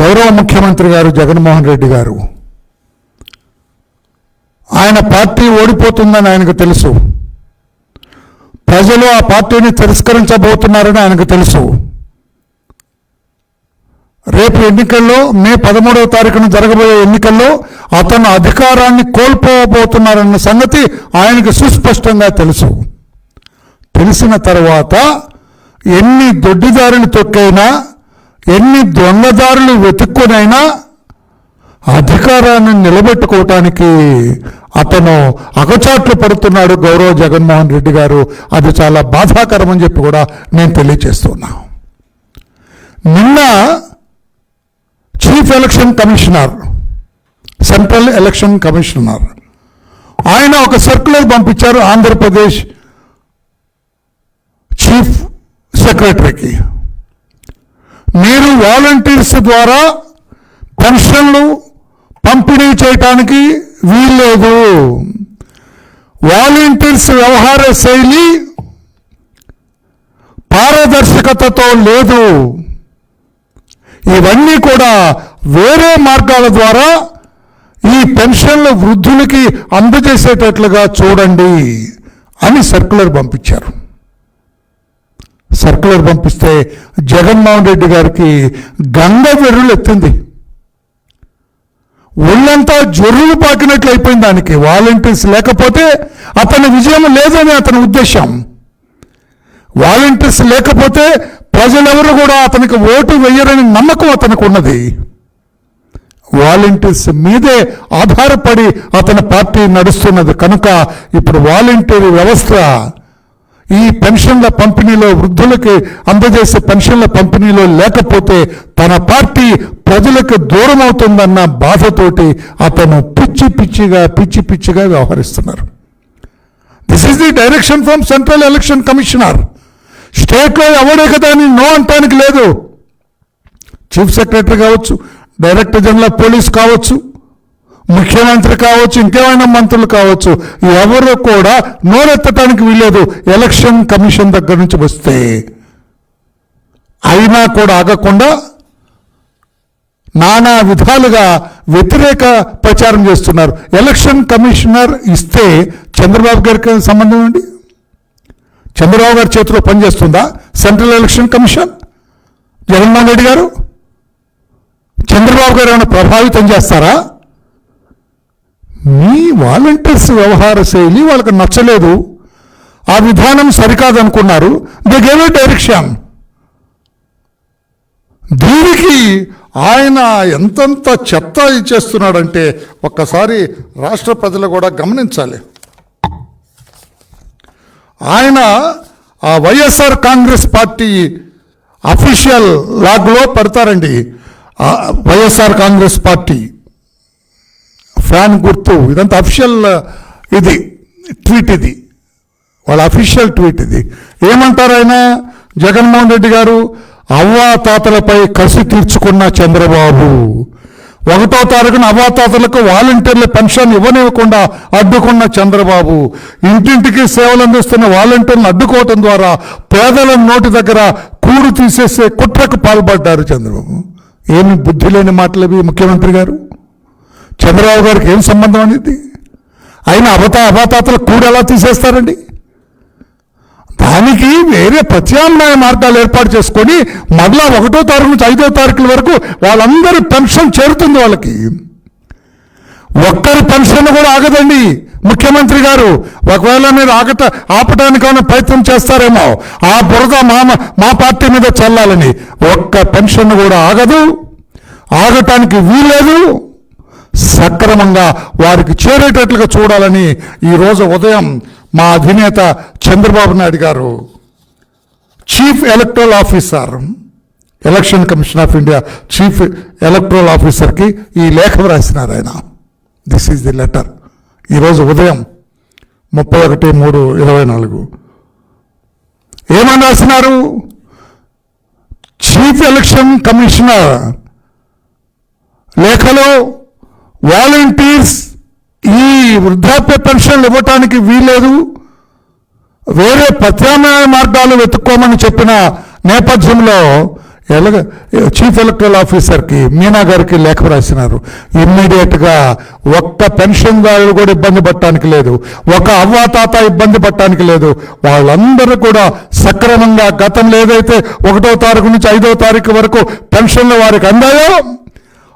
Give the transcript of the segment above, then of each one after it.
గౌరవ ముఖ్యమంత్రి గారు జగన్మోహన్ రెడ్డి గారు. ఆయన పార్టీ ఓడిపోతుందని ఆయనకు తెలుసు. ప్రజలు ఆ పార్టీని తిరస్కరించబోతున్నారని ఆయనకు తెలుసు. రేపు ఎన్నికల్లో మే పదమూడవ తారీఖున జరగబోయే ఎన్నికల్లో అతను అధికారాన్ని కోల్పోబోతున్నారన్న సంగతి ఆయనకు సుస్పష్టంగా తెలుసు. తెలిసిన తర్వాత ఎన్ని దొడ్డిదారిని తొక్కైనా ఎన్ని దొంగదారులు వెతుక్కునైనా అధికారాన్ని నిలబెట్టుకోవటానికి అతను అగచాట్లు పడుతున్నాడు గౌరవ జగన్మోహన్ రెడ్డి గారు. అది చాలా బాధాకరం అని చెప్పి కూడా నేను తెలియచేస్తున్నా. నిన్న chief election commissioner central election commissioner ఆయన ఒక సర్క్యులర్ పంపించారు ఆంధ్రప్రదేశ్ చీఫ్ సెక్రటరీకి. మీరు వాలంటీర్స్ ద్వారా పెన్షన్లు పంపిణీ చేయటానికి వీల్లేదు. వాలంటీర్స్ వ్యవహార శైలి పారదర్శకతతో లేదు. ఇవన్నీ కూడా వేరే మార్గాల ద్వారా ఈ పెన్షన్ల వృద్ధులకి అందజేసేటట్లుగా చూడండి అని సర్కులర్ పంపించారు. సర్కులర్ పంపిస్తే జగన్మోహన్ రెడ్డి గారికి గంగ వెర్రులు ఎత్తింది. ఒళ్ళంతా జొర్రులు పాకినట్లు అయిపోయింది దానికి వాలంటీర్స్ లేకపోతే అతని విజయం లేదని అతని ఉద్దేశం. వాలంటీర్స్ లేకపోతే ప్రజలెవరు కూడా అతనికి ఓటు వేయరని నమ్మకం అతనికి ఉన్నది. వాలంటీర్స్ మీదే ఆధారపడి అతని పార్టీ నడుస్తున్నది. కనుక ఇప్పుడు వాలంటీర్ వ్యవస్థ ఈ పెన్షన్ల పంపిణీలో వృద్ధులకి అందజేసే పెన్షన్ల పంపిణీలో లేకపోతే తన పార్టీ ప్రజలకు దూరం అవుతుందన్న బాధతోటి అతను పిచ్చి పిచ్చిగా పిచ్చి పిచ్చిగా వ్యవహరిస్తున్నారు. This is the direction from central election commissioner స్టేట్లో ఎవడే కదా అని నో అంటానికి లేదు. చీఫ్ సెక్రటరీ కావచ్చు డైరెక్టర్ జనరల్ ఆఫ్ పోలీస్ కావచ్చు ముఖ్యమంత్రి కావచ్చు ఇంకేమైనా మంత్రులు కావచ్చు ఎవరు కూడా నోరెత్తటానికి వీలేదు ఎలక్షన్ కమిషన్ దగ్గర నుంచి వస్తే అయినా కూడా ఆగకుండా నానా విధాలుగా వ్యతిరేక ప్రచారం చేస్తున్నారు. ఎలక్షన్ కమిషనర్ ఇస్తే చంద్రబాబు గారికి సంబంధం ఏంటి చంద్రబాబు గారి చేతిలో పనిచేస్తుందా? Central election commission? Jaganmohan Reddy గారు? చంద్రబాబు గారు ఏమైనా ప్రభావితం చేస్తారా? మీ వాలంటీర్స్ వ్యవహార శైలి వాళ్ళకి నచ్చలేదు. ఆ విధానం సరికాదనుకున్నారు. The gave direction. దీనికి ఆయన ఎంతంత చెత్త ఇచ్చేస్తున్నాడంటే ఒక్కసారి రాష్ట్ర ప్రజలు కూడా గమనించాలి. ఆయన ఆ వైఎస్ఆర్ కాంగ్రెస్ పార్టీ అఫీషియల్ లాగ్లో పెడతారండి. YSR Congress party. ఫ్యాన్ గుర్తు. ఇదంతా అఫీషియల్ uh, ఇది ట్వీట్ ఇది. వాళ్ళ అఫీషియల్ ట్వీట్ ఇది. ఏమంటారు ఆయన? జగన్మోహన్ రెడ్డి గారు అవ్వాతాతలపై కసి తీర్చుకున్న చంద్రబాబు. ఒకటో తారీఖున అవ్వాతాతలకు వాలంటీర్ల పెన్షన్ ఇవ్వనివ్వకుండా అడ్డుకున్న చంద్రబాబు. ఇంటింటికి సేవలు అందిస్తున్న వాలంటీర్లను అడ్డుకోవటం ద్వారా పేదల నోటి దగ్గర కూడు తీసేసే కుట్రకు పాల్పడ్డారు చంద్రబాబు. ఏమి బుద్ధి లేని మాటలవి ముఖ్యమంత్రి గారు? చంద్రబాబు గారికి ఏం సంబంధం అనేది? అయినా అవత అవాతాతల కూడు ఎలా తీసేస్తారండి. దానికి వేరే ప్రత్యామ్నాయ మార్గాలు ఏర్పాటు చేసుకొని మరలా ఒకటో తారీఖు నుంచి ఐదో తారీఖుల వరకు వాళ్ళందరి పెన్షన్ చేరుతుంది వాళ్ళకి. ఒక్కరి పెన్షన్ కూడా ఆగదండి. ముఖ్యమంత్రి గారు ఒకవేళ మీరు ఆగట ఆపటానికైనా ప్రయత్నం చేస్తారేమో ఆ బురద మా మా పార్టీ మీద చల్లాలని ఒక్క పెన్షన్ కూడా ఆగదు. ఆగటానికి వీల్లేదు. సక్రమంగా వారికి చేరేటట్లుగా చూడాలని ఈరోజు ఉదయం మా అధినేత చంద్రబాబు నాయుడు గారు chief electoral officer election commission of India chief electoral ఆఫీసర్కి ఈ లేఖ రాసినారు ఆయన. దిస్ ఈజ్ ది లెటర్ ఈరోజు ఉదయం ముప్పై ఒకటి మూడు ఇరవై నాలుగు. ఏమని రాసినారు? చీఫ్ ఎలక్షన్ కమిషనర్ లేఖలో వాలంటీర్స్ ఈ వృద్ధాప్య పెన్షన్లు ఇవ్వటానికి వీలేదు వేరే ప్రత్యామ్నాయ మార్గాలు వెతుక్కోమని చెప్పిన నేపథ్యంలో ఎలగ చీఫ్ ఎలక్టరల్ ఆఫీసర్కి మీనా గారికి లేఖ రాసినారు. ఇమ్మీడియట్గా ఒక్క పెన్షన్దారులు కూడా ఇబ్బంది పడటానికి లేదు. ఒక అవ్వాతాత ఇబ్బంది పడటానికి లేదు. వాళ్ళందరూ కూడా సక్రమంగా గతంలో ఏదైతే ఒకటో తారీఖు నుంచి ఐదో తారీఖు వరకు పెన్షన్లు వారికి అందాయో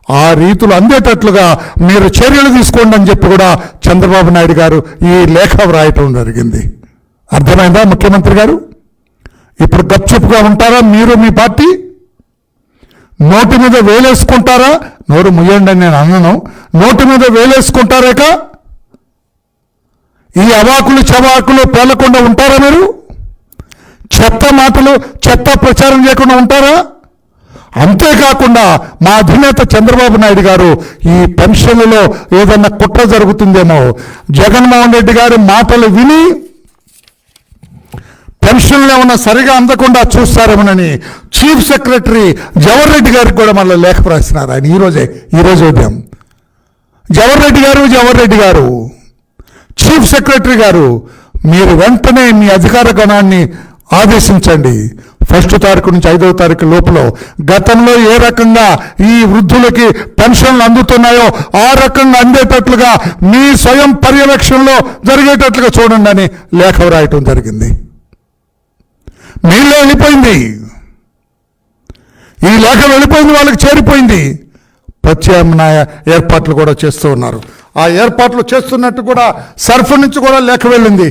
ఆ రీతులు అందేటట్లుగా మీరు చర్యలు తీసుకోండి అని చెప్పి కూడా చంద్రబాబు నాయుడు గారు ఈ లేఖ వ్రాయటం జరిగింది. అర్థమైందా ముఖ్యమంత్రి గారు? ఇప్పుడు గప్చుప్గా ఉంటారా మీరు మీ పార్టీ? నోటి మీద వేలేసుకుంటారా? నోరు ముయ్యండి అని నేను అన్నను నోటి మీద వేలేసుకుంటారేక ఈ అవాకులు చవాకులు పేలకుండా ఉంటారా మీరు? చెత్త మాటలు చెత్త ప్రచారం చేయకుండా ఉంటారా? అంతేకాకుండా మా అధినేత చంద్రబాబు నాయుడు గారు ఈ పెన్షన్లలో ఏదన్నా కుట్ర జరుగుతుందేమో. జగన్మోహన్ రెడ్డి గారి మాటలు విని పెన్షన్లు ఏమన్నా సరిగా అందకుండా చూస్తారేమోనని చీఫ్ సెక్రటరీ జవహర్ రెడ్డి గారికి కూడా మళ్ళీ లేఖ రాసినారు ఆయన ఈరోజే ఈరోజు ఉదయం. జవహర్ రెడ్డి గారు జవహర్ రెడ్డి గారు చీఫ్ సెక్రటరీ గారు మీరు వెంటనే మీ అధికార గణాన్ని ఆదేశించండి. ఫస్ట్ తారీఖు నుంచి ఐదవ తారీఖు లోపల గతంలో ఏ రకంగా ఈ వృద్ధులకి పెన్షన్లు అందుతున్నాయో ఆ రకంగా అందేటట్లుగా మీ స్వయం పర్యవేక్షణలో జరిగేటట్లుగా చూడండి అని లేఖ రాయటం జరిగింది. మీలో వెళ్ళిపోయింది. ఈ లేఖ వెళ్ళిపోయింది వాళ్ళకి చేరిపోయింది. ప్రత్యామ్నాయ ఏర్పాట్లు కూడా చేస్తూ ఉన్నారు. ఆ ఏర్పాట్లు చేస్తున్నట్టు కూడా సర్ఫ్ నుంచి కూడా లేఖ వెళ్ళింది.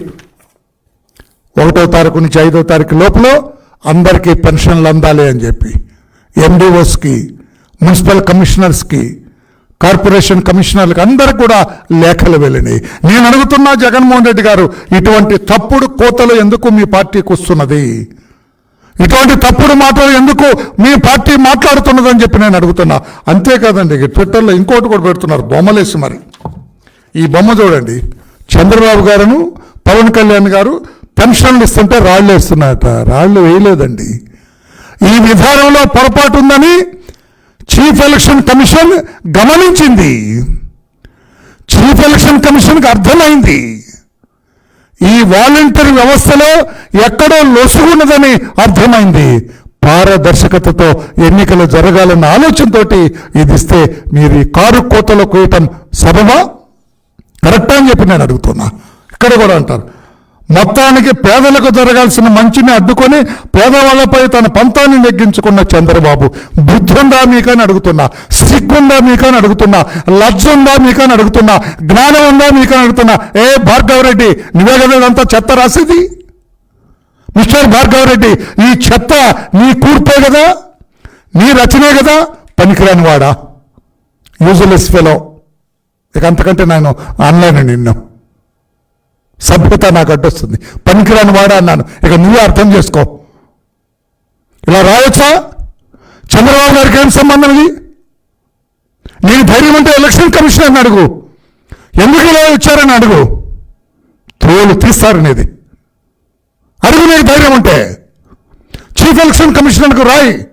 ఒకటో తారీఖు నుంచి ఐదో తారీఖు లోపల అందరికీ పెన్షన్లు అందాలి అని చెప్పి ఎండిఓస్కి మున్సిపల్ కమిషనర్స్కి కార్పొరేషన్ కమిషనర్లకు అందరికి కూడా లేఖలు వెళ్ళినాయి. నేను అడుగుతున్నా జగన్మోహన్ రెడ్డి గారు ఇటువంటి తప్పుడు కోతలు ఎందుకు మీ పార్టీకి వస్తున్నది? ఇటువంటి తప్పుడు మాటలు ఎందుకు మీ పార్టీ మాట్లాడుతున్నదని చెప్పి నేను అడుగుతున్నా. అంతేకాదండి ట్విట్టర్లో ఇంకోటి కూడా పెడుతున్నారు బొమ్మలేసి మరి. ఈ బొమ్మ చూడండి చంద్రబాబు గారును పవన్ కళ్యాణ్ గారు పెన్షన్లు ఇస్తుంటే రాళ్ళు వేస్తున్నారట రాళ్ళు వేయలేదండి. ఈ విధానంలో పొరపాటు ఉందని చీఫ్ ఎలక్షన్ కమిషన్ గమనించింది. చీఫ్ ఎలక్షన్ కమిషన్కి అర్థమైంది. ఈ వాలంటీర్ వ్యవస్థలో ఎక్కడో లొసుగున్నదని అర్థమైంది. పారదర్శకతతో ఎన్నికలు జరగాలన్న ఆలోచనతోటి ఇది ఇస్తే మీరు ఈ కారు కోతలో కోయటం సబమా కరెక్టా అని చెప్పి నేను అడుగుతున్నా. ఇక్కడ కూడా అంటారు. మొత్తానికి పేదలకు జరగాల్సిన మంచిని అడ్డుకొని పేదవాళ్ళపై తన పంతాన్ని నెగ్గించుకున్న చంద్రబాబు. బుద్ధుందా మీకని అడుగుతున్నా సిగ్గుందా మీకని అడుగుతున్నా లజ్జుందా మీకని అడుగుతున్నా జ్ఞానం ఉందా మీకని అడుగుతున్నా ఏ భార్గవరెడ్డి నువ్వే కదా ఇదంతా చెత్త రాసేది? మిస్టర్ భార్గవరెడ్డి ఈ చెత్త నీ కూర్పే కదా నీ రచనే కదా పనికిరాని వాడా? Useless fellow. ఇక అంతకంటే నేను అనలేను నిన్ను. సభ్యత నాకు అడ్డొస్తుంది. పనికిరాని వాడా అన్నాను. ఇక నువ్వే అర్థం చేసుకో. ఇలా రాయొచ్చా చంద్రబాబు గారికి ఏం సంబంధం ఇది? నేను ధైర్యం అంటే ఎలక్షన్ కమిషనర్ని అడుగు. ఎందుకు ఇలా వచ్చారని అడుగు. తోలు తీస్తారనేది. అడుగు నీకు ధైర్యం ఉంటే. చీఫ్ ఎలక్షన్ కమిషనర్కు రాయి.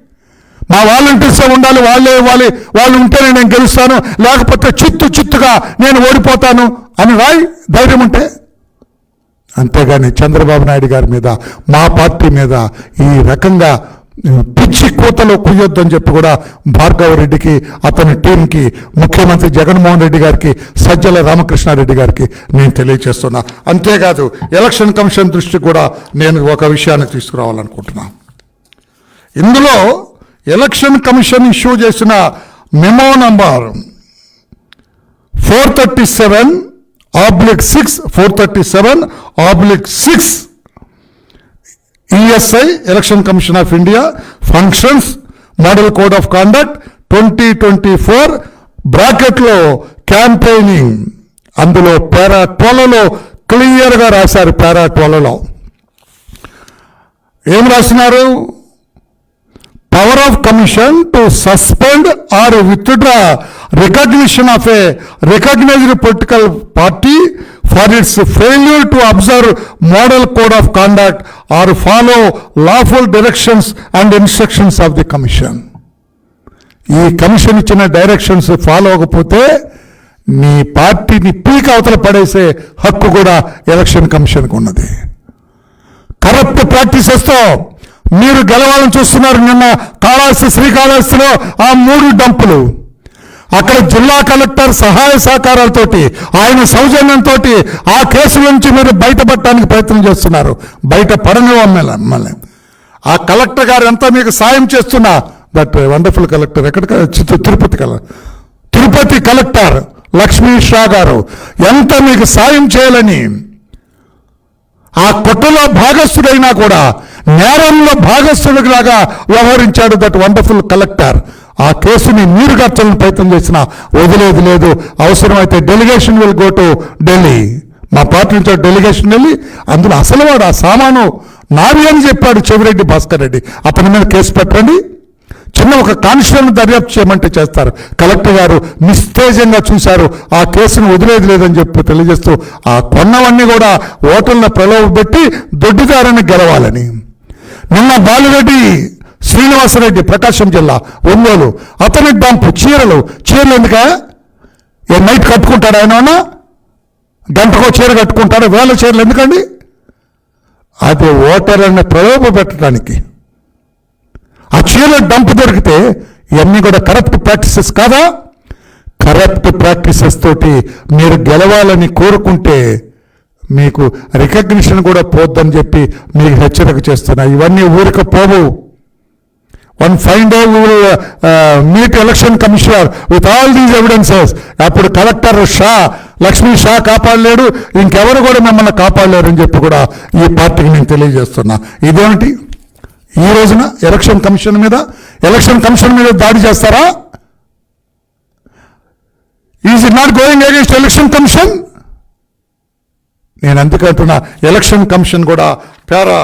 మా వాలంటీర్సే ఉండాలి వాళ్ళే ఇవ్వాలి వాళ్ళు ఉంటేనే నేను గెలుస్తాను లేకపోతే చిత్తు చిత్తుగా నేను ఓడిపోతాను అని రాయి. ధైర్యం ఉంటే. అంతేగాని చంద్రబాబు నాయుడు గారి మీద మా పార్టీ మీద ఈ రకంగా పిచ్చి కూతలో కుయ్యొద్దని చెప్పి కూడా భార్గవ రెడ్డికి అతని టీంకి ముఖ్యమంత్రి జగన్మోహన్ రెడ్డి గారికి సజ్జల రామకృష్ణారెడ్డి గారికి నేను తెలియజేస్తున్నా అంతేకాదు ఎలక్షన్ కమిషన్ దృష్టి కూడా నేను ఒక విషయాన్ని తీసుకురావాలనుకుంటున్నా. ఇందులో ఎలక్షన్ కమిషన్ ఇష్యూ చేసిన memo number four thirty seven oblique six four thirty seven oblique six ESI election commission of India functions model code of conduct twenty twenty four బ్రాకెట్లో క్యాంపెయినింగ్ అందులో పారా ట్వెల్వ్లో క్లియర్గా రాశారు పారా ట్వెల్వ్లో ఏం రాసినారు? Power of commission to suspend or withdraw recognition of a recognized political party for its failure to observe model code of conduct or follow lawful directions and instructions of the commission ఈ commission ఇచ్చిన directions follow అవ్వకపోతే నీ పార్టీని peak అవతల పడేసే హక్కు కూడా election కమిషన్కు ఉన్నది. కరప్ట్ ప్రాక్టీసెస్తో మీరు గెలవాలని చూస్తున్నారు నిన్న కాళహస్తి శ్రీకాళహస్తిలో ఆ మూడు డంపులు. అక్కడ జిల్లా కలెక్టర్ సహాయ సహకారాలతోటి ఆయన సౌజన్యంతో ఆ కేసు నుంచి మీరు బయటపడటానికి ప్రయత్నం చేస్తున్నారు. బయట పడని మమ్మల్ని ఆ కలెక్టర్ గారు ఎంత మీకు సాయం చేస్తున్నా దట్ వండర్ఫుల్ కలెక్టర్ ఎక్కడ తిరుపతి కలెక్టర్ తిరుపతి కలెక్టర్ లక్ష్మీ షా గారు ఎంత మీకు సాయం చేయాలని ఆ కొట్టులో భాగస్థుడైనా కూడా నేరంలో భాగస్థుడిలాగా వ్యవహరించాడు దట్ వండర్ఫుల్ కలెక్టర్. ఆ కేసుని నీరు గర్చాలని ప్రయత్నం చేసిన వదిలేదు లేదు. అవసరమైతే delegation will go to Delhi. మా పార్టీ నుంచి డెలిగేషన్ వెళ్ళి అందులో అసలు వాడు ఆ సామాను నాది అని చెప్పాడు చెవిరెడ్డి భాస్కర్ రెడ్డి. అతని మీద కేసు పెట్టండి. చిన్న ఒక కానిస్టేబుల్ దర్యాప్తు చేయమంటే చేస్తారు. కలెక్టర్ గారు నిస్తేజంగా చూశారు. ఆ కేసును వదిలేదు లేదని చెప్పి తెలియజేస్తూ ఆ కొన్నవన్నీ కూడా ఓటర్లను ప్రలోభపెట్టి దొడ్డిదారని గెలవాలని. నిన్న బాలిరెడ్డి శ్రీనివాసరెడ్డి ప్రకాశం జిల్లా ఒంగోలు అతని డంపు చీరలు. చీరలు ఎందుక? ఏ నైట్ కట్టుకుంటాడు ఆయన గంటకో చీర కట్టుకుంటాడు? వేల చీరలు ఎందుకండి? అది ఓటర్లను ప్రలోభ పెట్టడానికి. ఆ చీరలో డంప్ దొరికితే ఇవన్నీ కూడా కరప్ట్ ప్రాక్టీసెస్ కాదా? కరప్ట్ ప్రాక్టీసెస్ తోటి మీరు గెలవాలని కోరుకుంటే మీకు రికగ్నిషన్ కూడా పోద్దని చెప్పి మీకు హెచ్చరిక చేస్తున్నా. ఇవన్నీ ఊరిక పోవు. One fine day will meet election commissioner with all these evidences అప్పుడు కలెక్టర్ షా లక్ష్మీ షా కాపాడలేడు ఇంకెవరు కూడా మిమ్మల్ని కాపాడలేరు అని చెప్పి కూడా ఈ పార్టీకి నేను తెలియజేస్తున్నా. ఇదేమిటి? ఈ రోజున ఎలక్షన్ కమిషన్ మీద ఎలక్షన్ కమిషన్ మీద దాడి చేస్తారా? Is it not going against election commission నేను అందుకంటున్నా ఎలక్షన్ కమిషన్ కూడా పేరా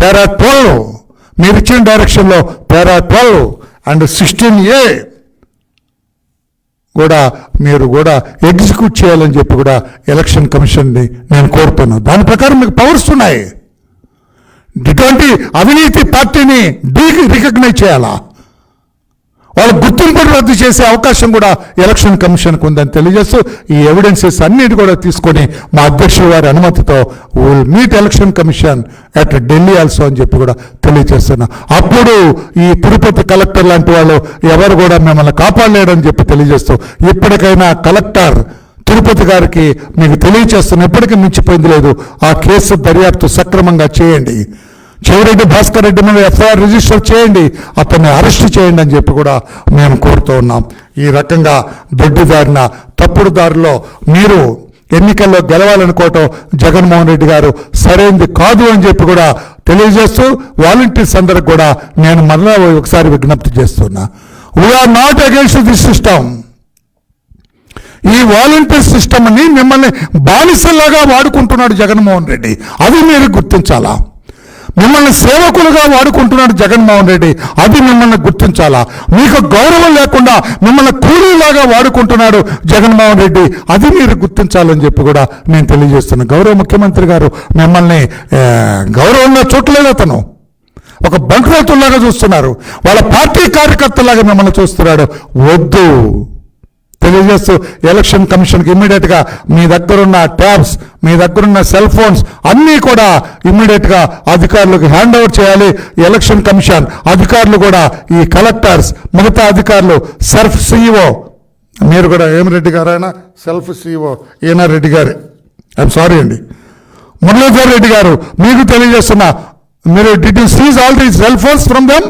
పేరా ట్వెల్వ్. మీరు ఇచ్చిన డైరెక్షన్లో para twelve and sixteen A కూడా మీరు కూడా ఎగ్జిక్యూట్ చేయాలని చెప్పి కూడా ఎలక్షన్ కమిషన్ని నేను కోరుతున్నాను. దాని ప్రకారం మీకు పవర్స్ ఉన్నాయి. ఇటువంటి అవినీతి పార్టీని డీ రికగ్నైజ్ చేయాలా? వాళ్ళ గుర్తింపును రద్దు చేసే అవకాశం కూడా ఎలక్షన్ కమిషన్కు ఉందని తెలియజేస్తూ ఈ ఎవిడెన్సెస్ అన్నిటి కూడా తీసుకొని మా అధ్యక్షుల వారి అనుమతితో will meet election commission at Delhi also అని చెప్పి కూడా తెలియజేస్తున్నా. అప్పుడు ఈ తిరుపతి కలెక్టర్ లాంటి వాళ్ళు ఎవరు కూడా మిమ్మల్ని కాపాడలేడని చెప్పి తెలియజేస్తూ ఇప్పటికైనా కలెక్టర్ తిరుపతి గారికి మీకు తెలియచేస్తున్న ఎప్పటికీ మించిపోయింది లేదు. ఆ కేసు దర్యాప్తు సక్రమంగా చేయండి. చెవిరెడ్డి భాస్కర్ రెడ్డి మీద ఎఫ్ఐఆర్ రిజిస్టర్ చేయండి. అతన్ని అరెస్ట్ చేయండి అని చెప్పి కూడా మేము కోరుతూ ఉన్నాం. ఈ రకంగా దొడ్డిదారిన తప్పుడు దారిలో మీరు ఎన్నికల్లో గెలవాలనుకోవటం జగన్మోహన్ రెడ్డి గారు సరైనది కాదు అని చెప్పి కూడా తెలియజేస్తూ వాలంటీర్స్ అందరికి కూడా నేను మరలా ఒకసారి విజ్ఞప్తి చేస్తున్నా. We are not against this system ఈ వాలంటీర్ సిస్టమ్ని మిమ్మల్ని బానిసలాగా వాడుకుంటున్నాడు జగన్మోహన్ రెడ్డి. అది మీరు గుర్తించాలా? మిమ్మల్ని సేవకులుగా వాడుకుంటున్నాడు జగన్మోహన్ రెడ్డి. అది మిమ్మల్ని గుర్తించాలా? మీకు గౌరవం లేకుండా మిమ్మల్ని కూలీలాగా వాడుకుంటున్నాడు జగన్మోహన్ రెడ్డి. అది మీరు గుర్తించాలని చెప్పి కూడా నేను తెలియజేస్తున్నాను గౌరవ ముఖ్యమంత్రి గారు మిమ్మల్ని గౌరవంగా చూడలేదు అతను. ఒక బంకులతుల్లాగా చూస్తున్నారు. వాళ్ళ పార్టీ కార్యకర్తలాగా మిమ్మల్ని చూస్తున్నాడు. వద్దు. తెలియజేస్తూ ఎలక్షన్ కమిషన్కి ఇమ్మీడియట్గా మీ దగ్గరున్న ట్యాబ్స్ మీ దగ్గరున్న సెల్ ఫోన్స్ అన్నీ కూడా ఇమ్మీడియట్గా అధికారులకు హ్యాండ్ ఓవర్ చేయాలి. ఎలక్షన్ కమిషన్ అధికారులు కూడా ఈ కలెక్టర్స్ మిగతా అధికారులు సెల్ఫ్ సిఇఓ మీరు కూడా ఏం రెడ్డి గారైనా సెల్ఫ్ సిఇఓ ఈయన రెడ్డి గారే. ఐఎమ్ సారీ అండి. మురళీధర్ రెడ్డి గారు మీకు తెలియజేస్తున్నా మీరు did you seize all the cell phones from them?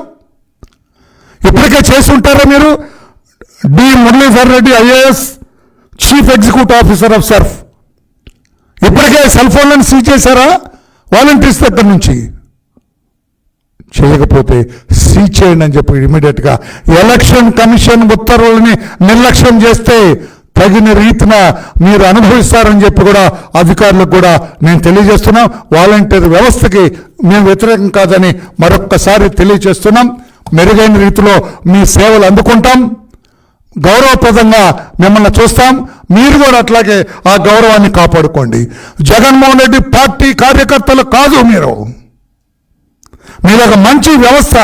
ఇప్పటికే చేసి ఉంటారా మీరు? D Muralidhar Reddy IAS chief executive officer of SERP. ఇప్పటికే సెల్ ఫోన్లను సీజ్ చేశారా? వాలంటీర్స్ దగ్గర నుంచి. చేయకపోతే సీజ్ చేయండి అని చెప్పి ఇమీడియట్గా ఎలక్షన్ కమిషన్ ఉత్తర్వులని నిర్లక్ష్యం చేస్తే తగిన రీతిన మీరు అనుభవిస్తారని చెప్పి కూడా అధికారులకు కూడా నేను తెలియజేస్తున్నాం. వాలంటీర్ వ్యవస్థకి మేము వ్యతిరేకం కాదని మరొక్కసారి తెలియజేస్తున్నాం. మెరుగైన రీతిలో మీ సేవలు అందుకుంటాం. గౌరవప్రదంగా మిమ్మల్ని చూస్తాం. మీరు కూడా అట్లాగే ఆ గౌరవాన్ని కాపాడుకోండి. జగన్మోహన్ రెడ్డి పార్టీ కార్యకర్తలు కాదు మీరు. మీరు ఒక మంచి వ్యవస్థ.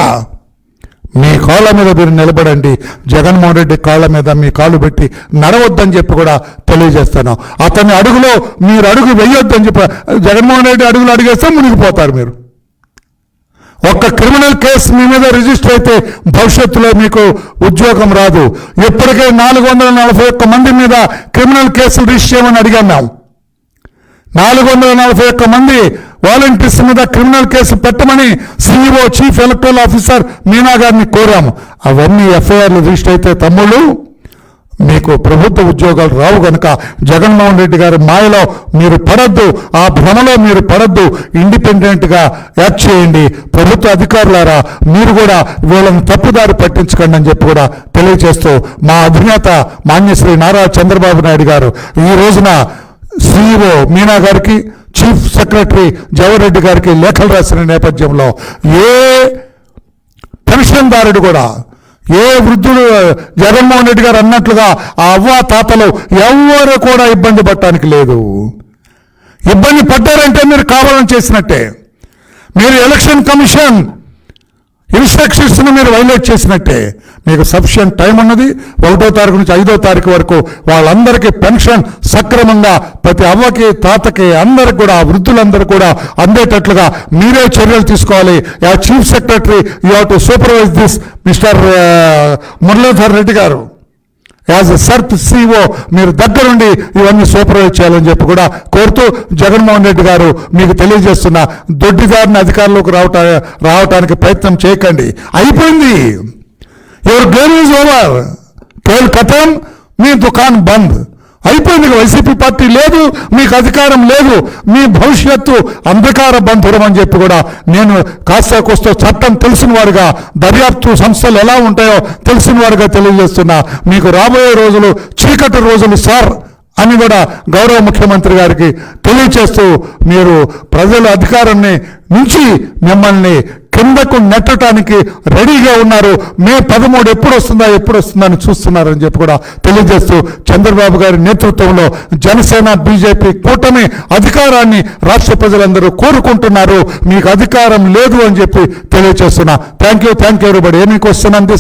మీ కాళ్ళ మీద మీరు నిలబడండి. జగన్మోహన్ రెడ్డి కాళ్ళ మీద మీ కాళ్ళు పెట్టి నడవద్దని చెప్పి కూడా తెలియజేస్తాను. అతని అడుగులో మీరు అడుగు వేయొద్దని చెప్పి జగన్మోహన్ రెడ్డి అడుగులు అడిగేస్తే మునిగిపోతారు మీరు. ఒక్క క్రిమినల్ కేసు మీ మీద రిజిస్టర్ అయితే భవిష్యత్తులో మీకు ఉద్యోగం రాదు. ఇప్పటికే నాలుగు వందల నలభై ఒక్క మంది మీద క్రిమినల్ కేసులు రిజిస్టర్ చేయమని అడిగాం మేము. నాలుగు వందల నలభై ఒక్క మంది వాలంటీర్స్ మీద క్రిమినల్ కేసు పెట్టమని CEO chief electoral officer Meena గారిని కోరాము. అవన్నీ ఎఫ్ఐఆర్లు రిజిస్టర్ అయితే తమ్ముళ్ళు మీకు ప్రభుత్వ ఉద్యోగాలు రావు కనుక జగన్మోహన్ రెడ్డి గారి మాయలో మీరు పడద్దు ఆ భ్రమలో మీరు పడద్దు ఇండిపెండెంట్గా యాక్ట్ చేయండి. ప్రభుత్వ అధికారులారా మీరు కూడా వీళ్ళని తప్పుదారి పట్టించకండి అని చెప్పి కూడా తెలియజేస్తూ మా అధినేత మాన్యశ్రీ నారా చంద్రబాబు నాయుడు గారు ఈ రోజున సిఇఓ మీనా గారికి చీఫ్ సెక్రటరీ జవహర్ గారికి లేఖలు రాసిన నేపథ్యంలో ఏ పెన్షన్దారుడు కూడా ఏ వృద్ధుడు జగన్మోహన్ రెడ్డి గారు అన్నట్లుగా ఆ అవ్వ తాతలు ఎవ్వరు కూడా ఇబ్బంది పడటానికి లేదు. ఇబ్బంది పడ్డారంటే మీరు కావాలని చేసినట్టే. మీరు ఎలక్షన్ కమిషన్ ఇన్స్ట్రక్షన్స్ మీరు వైలేట్ చేసినట్టే మీకు సఫిషియంట్ టైం ఉన్నది ఒకటో తారీఖు నుంచి ఐదో తారీఖు వరకు వాళ్ళందరికీ పెన్షన్ సక్రమంగా ప్రతి అవ్వకి తాతకి అందరికి కూడా వృద్ధులందరూ కూడా అందేటట్లుగా మీరే చర్యలు తీసుకోవాలి. Yeah chief secretary you have to supervise this mister Muralidhar Reddy గారు. యాజ్ ఎ సర్ప్ సిఓ మీరు దగ్గరుండి ఇవన్నీ సూపర్వైజ్ చేయాలని చెప్పి కూడా కోరుతూ జగన్మోహన్ రెడ్డి గారు మీకు తెలియజేస్తున్న దొడ్డిదారిని అధికారంలోకి రావటా రావటానికి ప్రయత్నం చేయకండి. అయిపోయింది. యువర్ గేమ్ ఈజ్ ఓవర్ కేల్ కథం మీ దుకాన్ బంద్. అయిపోయింది వైసీపీ పార్టీ లేదు మీకు అధికారం లేదు మీ భవిష్యత్తు అంధకార బంధురం అని చెప్పి కూడా నేను కాస్త కోస్తో చట్టం తెలిసిన వారుగా దర్యాప్తు సంస్థలు ఎలా ఉంటాయో తెలిసిన వారుగా తెలియజేస్తున్నా. మీకు రాబోయే రోజులు చీకటి రోజులు సార్ అని కూడా గౌరవ ముఖ్యమంత్రి గారికి తెలియచేస్తూ మీరు ప్రజల అధికారాన్ని నుంచి మిమ్మల్ని కిందకు నెట్టడానికి రెడీగా ఉన్నారు. మే పదమూడు ఎప్పుడు వస్తుందా ఎప్పుడు వస్తుందా అని చూస్తున్నారని చెప్పి కూడా తెలియజేస్తూ చంద్రబాబు గారి నేతృత్వంలో జనసేన బీజేపీ కూటమి అధికారాన్ని రాష్ట్ర ప్రజలందరూ కోరుకుంటున్నారు. మీకు అధికారం లేదు అని చెప్పి తెలియజేస్తున్నా. Thank you thank you everybody any question on